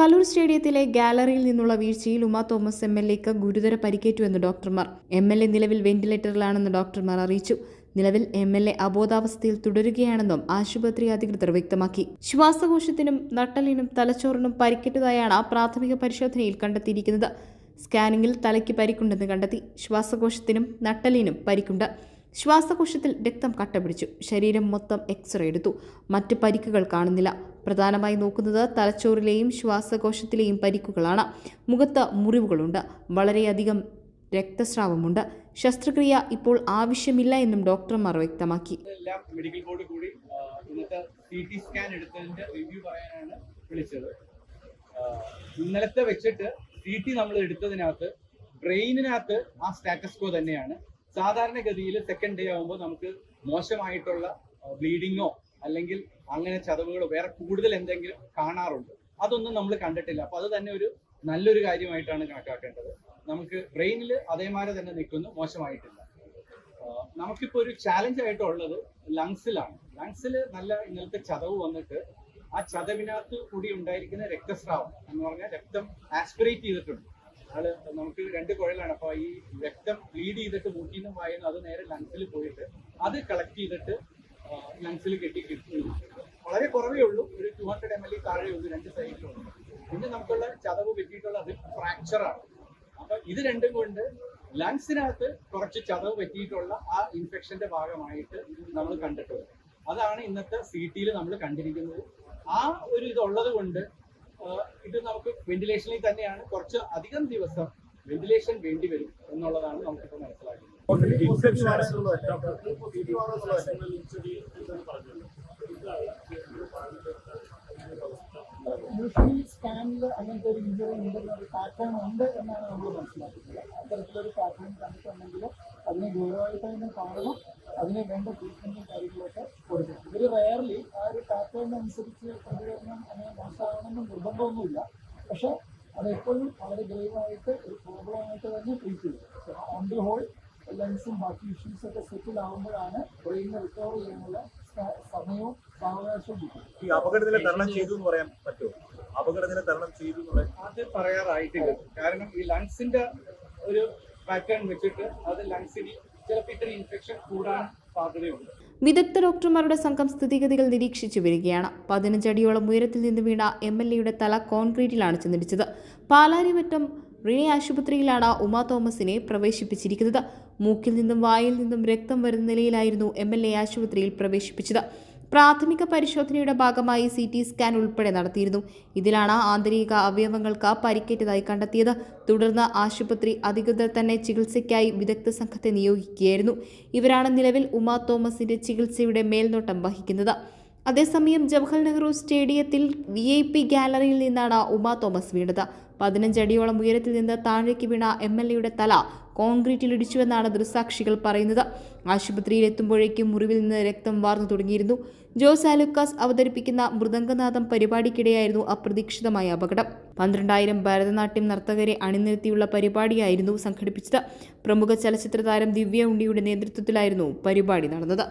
കലൂർ സ്റ്റേഡിയത്തിലെ ഗാലറിയിൽ നിന്നുള്ള വീഴ്ചയിൽ ഉമ തോമസ് എം എൽ എക്ക് ഗുരുതര പരിക്കേറ്റുവെന്ന് ഡോക്ടർമാർ. എം എൽ എ നിലവിൽ വെന്റിലേറ്ററിലാണെന്ന് ഡോക്ടർമാർ അറിയിച്ചു. നിലവിൽ എം എൽ എ അബോധാവസ്ഥയിൽ തുടരുകയാണെന്നും ആശുപത്രി അധികൃതർ വ്യക്തമാക്കി. ശ്വാസകോശത്തിനും നട്ടലിനും തലച്ചോറിനും പരിക്കേറ്റതായാണ് പ്രാഥമിക പരിശോധനയിൽ കണ്ടെത്തിയിരിക്കുന്നത്. സ്കാനിങ്ങിൽ തലയ്ക്ക് പരിക്കുണ്ടെന്ന് കണ്ടെത്തി. ശ്വാസകോശത്തിനും നട്ടലിനും പരിക്കുണ്ട്. ശ്വാസകോശത്തിൽ രക്തം കട്ടപിടിച്ചു. ശരീരം മൊത്തം എക്സ്റേ എടുത്തു. മറ്റ് പരിക്കുകൾ കാണുന്നില്ല. പ്രധാനമായി നോക്കുന്നത് തലച്ചോറിലെയും ശ്വാസകോശത്തിലെയും പരിക്കുകളാണ്. മുഖത്ത് മുറിവുകളുണ്ട്. വളരെയധികം രക്തസ്രാവമുണ്ട്. ശസ്ത്രക്രിയ ഇപ്പോൾ ആവശ്യമില്ല എന്നും ഡോക്ടർമാർ വ്യക്തമാക്കി. മെഡിക്കൽ ബോർഡ് കൂടി ഇന്നത്തെ സ്കാൻ എടുത്തതിന്റെ റിവ്യൂ പറയാനാണ് വിളിച്ചത്. ഇന്നലത്തെ വെച്ചിട്ട് സി ടി നമ്മൾ എടുത്തതിനകത്ത് ബ്രെയിനിനകത്ത് ആ സ്റ്റാറ്റസ് കോ തന്നെയാണ്. സാധാരണഗതിയിൽ സെക്കൻഡ് ഡേ ആകുമ്പോൾ നമുക്ക് മോശമായിട്ടുള്ള ബ്ലീഡിങ്ങോ അല്ലെങ്കിൽ അങ്ങനെ ചതവുകൾ വേറെ കൂടുതൽ എന്തെങ്കിലും കാണാറുണ്ട്. അതൊന്നും നമ്മൾ കണ്ടിട്ടില്ല. അപ്പൊ അത് തന്നെ ഒരു നല്ലൊരു കാര്യമായിട്ടാണ് കണക്കാക്കേണ്ടത്. നമുക്ക് ബ്രെയിനിൽ അതേമാതിരി തന്നെ നിൽക്കുന്നു മോശമായിട്ടില്ല. നമുക്കിപ്പോ ഒരു ചാലഞ്ച് ആയിട്ടുള്ളത് ലങ്സിലാണ് ലങ്സിൽ നല്ല ഇന്നലത്തെ ചതവ് വന്നിട്ട് ആ ചതവിനകത്ത് കൂടി ഉണ്ടായിരിക്കുന്ന രക്തസ്രാവം എന്ന് പറഞ്ഞാൽ രക്തം ആസ്പിറേറ്റ് ചെയ്തിട്ടുണ്ട്. അത് നമുക്ക് രണ്ട് കുഴലാണ്. അപ്പൊ ഈ രക്തം ബ്ലീഡ് ചെയ്തിട്ട് മൂക്കിന്നും വായുന്നു അത് നേരെ ലങ്സിൽ പോയിട്ട് അത് കളക്ട് ചെയ്തിട്ട് ലങ്സിൽ കെട്ടി കിട്ടുന്നു വളരെ കുറവേ ഉള്ളൂ. ഒരു ടു ഹൺഡ്രഡ് എം എൽ താഴെ ഉള്ളൂ രണ്ട് സൈഡിലുള്ളൂ പിന്നെ നമുക്കുള്ള ചതവ് പറ്റിയിട്ടുള്ള അത് ഫ്രാക്ചറാണ് അപ്പൊ ഇത് രണ്ടും കൊണ്ട് ലങ്സിനകത്ത് കുറച്ച് ചതവ് പറ്റിയിട്ടുള്ള ആ ഇൻഫെക്ഷന്റെ ഭാഗമായിട്ട് നമ്മൾ കണ്ടിട്ടുള്ളത് അതാണ് ഇന്നത്തെ സി ടിയിൽ നമ്മൾ കണ്ടിരിക്കുന്നത്. ആ ഒരു ഇതുള്ളത് കൊണ്ട് ഇത് നമുക്ക് വെന്റിലേഷനിൽ തന്നെയാണ് കുറച്ച് അധികം ദിവസം വെന്റിലേഷൻ വേണ്ടി വരും എന്നുള്ളതാണ് നമുക്കിപ്പോൾ മനസ്സിലാക്കുന്നത്. യൂഷ്വലി സ്കാനിൽ അങ്ങനത്തെ ഒരു ഇഞ്ചുറി ഉണ്ടെന്ന ഒരു പാറ്റേൺ ഉണ്ട് എന്നാണ് നമ്മൾ മനസ്സിലാക്കുന്നത്. അത്തരത്തിലൊരു പാറ്റേൺ കണ്ടിട്ടുണ്ടെങ്കിൽ അതിനെ ഗൗരവമായിട്ട് തന്നെ കാണണം അതിന് വേണ്ട ട്രീറ്റ്മെന്റും കാര്യങ്ങളൊക്കെ കൊടുക്കണം ഇവർ റയർലി ആ ഒരു പാറ്റേൺ അനുസരിച്ച് പ്രതികരണം അങ്ങനെ മോശമാവണമെന്ന് നിർബന്ധമൊന്നുമില്ല. പക്ഷേ അതെപ്പോഴും വളരെ ഗ്രൈവായിട്ട് ഒരു പ്രോബ്ലമായിട്ട് തന്നെ ട്രീറ്റ് ചെയ്യും. ഓൺ ദി ഹോൾ ലെൻസും ബാക്കി ഇഷ്യൂസ് ഒക്കെ സെറ്റിൽ ആകുമ്പോഴാണ് ബ്രെയിനിനെ റിക്കവർ ചെയ്യാനുള്ള സമയവും സാവകാശവും കിട്ടും ഈ അപകടത്തിലെ തരണം ചെയ്തു എന്ന് പറയാൻ പറ്റുമോ? അപകടത്തിലെ തരണം ചെയ്തു അത് പറയാറായിട്ടില്ല. കാരണം ഈ ലങ്സിന്റെ ഒരു പാറ്റേൺ വെച്ചിട്ട് അത് ലങ്സിന് ചിലപ്പോൾ ഇത്തരം ഇൻഫെക്ഷൻ കൂടാൻ സാധ്യതയുണ്ട്. വിദഗ്ധ ഡോക്ടർമാരുടെ സംഘം സ്ഥിതിഗതികൾ നിരീക്ഷിച്ചു വരികയാണ്. പതിനഞ്ചടിയോളം ഉയരത്തിൽ നിന്ന് വീണ എം എൽ എയുടെ തല കോൺക്രീറ്റിലാണ് ചെന്നിടിച്ചത് പാലാരിവറ്റം റിണി ആശുപത്രിയിലാണ് ഉമാ തോമസിനെ പ്രവേശിപ്പിച്ചിരിക്കുന്നത്. മൂക്കിൽ നിന്നും വായിൽ നിന്നും രക്തം വരുന്ന നിലയിലായിരുന്നു എം എൽ എ ആശുപത്രിയിൽ പ്രവേശിപ്പിച്ചത്. പ്രാഥമിക പരിശോധനയുടെ ഭാഗമായി സി ടി സ്കാൻ ഉൾപ്പെടെ നടത്തിയിരുന്നു. ഇതിലാണ് ആന്തരിക അവയവങ്ങൾക്ക് പരിക്കേറ്റതായി കണ്ടെത്തിയത്. തുടർന്ന് ആശുപത്രി അധികൃതർ തന്നെ ചികിത്സയ്ക്കായി വിദഗ്ധ സംഘത്തെ നിയോഗിക്കുകയായിരുന്നു. ഇവരാണ് നിലവിൽ ഉമാ തോമസിന്റെ ചികിത്സയുടെ മേൽനോട്ടം വഹിക്കുന്നത്. അതേസമയം ജവഹർ നെഹ്റു സ്റ്റേഡിയത്തിൽ വി ഐ പി ഗാലറിയിൽ നിന്നാണ് ഉമ തോമസ് വീണത്. പതിനഞ്ചടിയോളം ഉയരത്തിൽ നിന്ന് താഴേക്ക് വീണ എം എൽ എയുടെ തല കോൺക്രീറ്റിൽ ഇടിച്ചുവെന്നാണ് ദൃസാക്ഷികൾ പറയുന്നത്. ആശുപത്രിയിൽ എത്തുമ്പോഴേക്കും മുറിവിൽ നിന്ന് രക്തം വാർന്നു തുടങ്ങിയിരുന്നു. ജോസ് ആലുക്കാസ് അവതരിപ്പിക്കുന്ന മൃദംഗനാഥം പരിപാടിക്കിടെയായിരുന്നു അപ്രതീക്ഷിതമായ അപകടം. പന്ത്രണ്ടായിരം ഭരതനാട്യം നർത്തകരെ അണിനിരത്തിയുള്ള പരിപാടിയായിരുന്നു സംഘടിപ്പിച്ചത്. പ്രമുഖ ചലച്ചിത്ര താരം ദിവ്യ ഉണ്ണിയുടെ നേതൃത്വത്തിലായിരുന്നു പരിപാടി നടന്നത്.